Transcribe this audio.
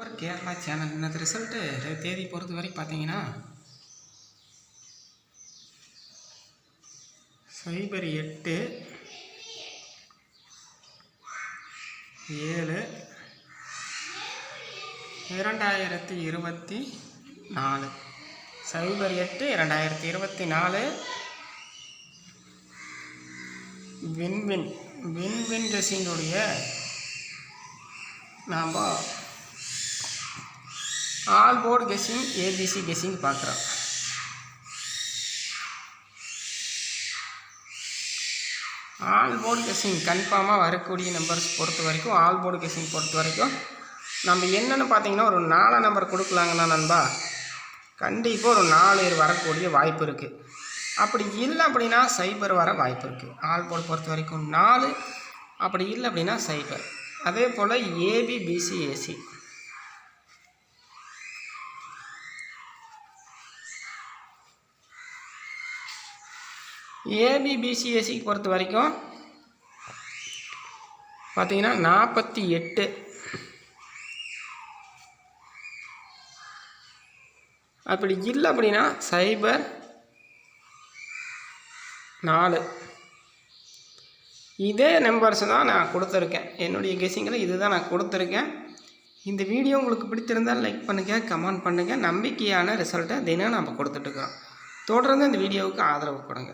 Super Kerala channel. இன்னது result தேதி பொறுத்த வரைக்கும் பார்த்தீங்கன்னா சைபர் எட்டு ஏழு இரண்டாயிரத்தி இருபத்தி நாலு. சைபர் எட்டு இரண்டாயிரத்தி இருபத்தி நாலு. வின்வின் வின்வின் ட்ரெஸ்ஸிங்குடைய நாம் all board guessing A B C guessing பார்க்குறோம் ஆல் போர்டு கெஸ்ஸிங் கன்ஃபார்மாக வரக்கூடிய நம்பர்ஸ் பொறுத்த வரைக்கும் ஆல் போர்டு கெஸ்ஸிங் பொறுத்த வரைக்கும் நம்ம என்னென்னு பார்த்தீங்கன்னா ஒரு நாலு நம்பர் கொடுக்கலாங்கண்ணா நண்பா கண்டிப்பாக ஒரு நாலு வரக்கூடிய வாய்ப்பு இருக்குது அப்படி இல்லை அப்படின்னா சைபர் வர வாய்ப்பு இருக்குது ஆல் போர்டு பொறுத்த வரைக்கும் நாலு அப்படி இல்லை அப்படின்னா சைபர் அதே போல் ஏபிபிசிஏசி பிசி ஏபி பொறுத்த வரைக்கும் பார்த்தீங்கன்னா நாற்பத்தி எட்டு. அப்படி இல்லை அப்படின்னா சைபர் நாலு. இதே நம்பர்ஸ் தான் நான் கொடுத்துருக்கேன். என்னுடைய கெஸிங்கில் இது தான் நான் கொடுத்துருக்கேன். இந்த வீடியோ உங்களுக்கு பிடித்திருந்தால் லைக் பண்ணுங்கள் கமெண்ட் பண்ணுங்கள் நம்பிக்கையான ரிசல்ட்டை தினம் நம்ம கொடுத்துட்ருக்கோம் தொடர்ந்து இந்த வீடியோவுக்கு ஆதரவு கொடுங்க.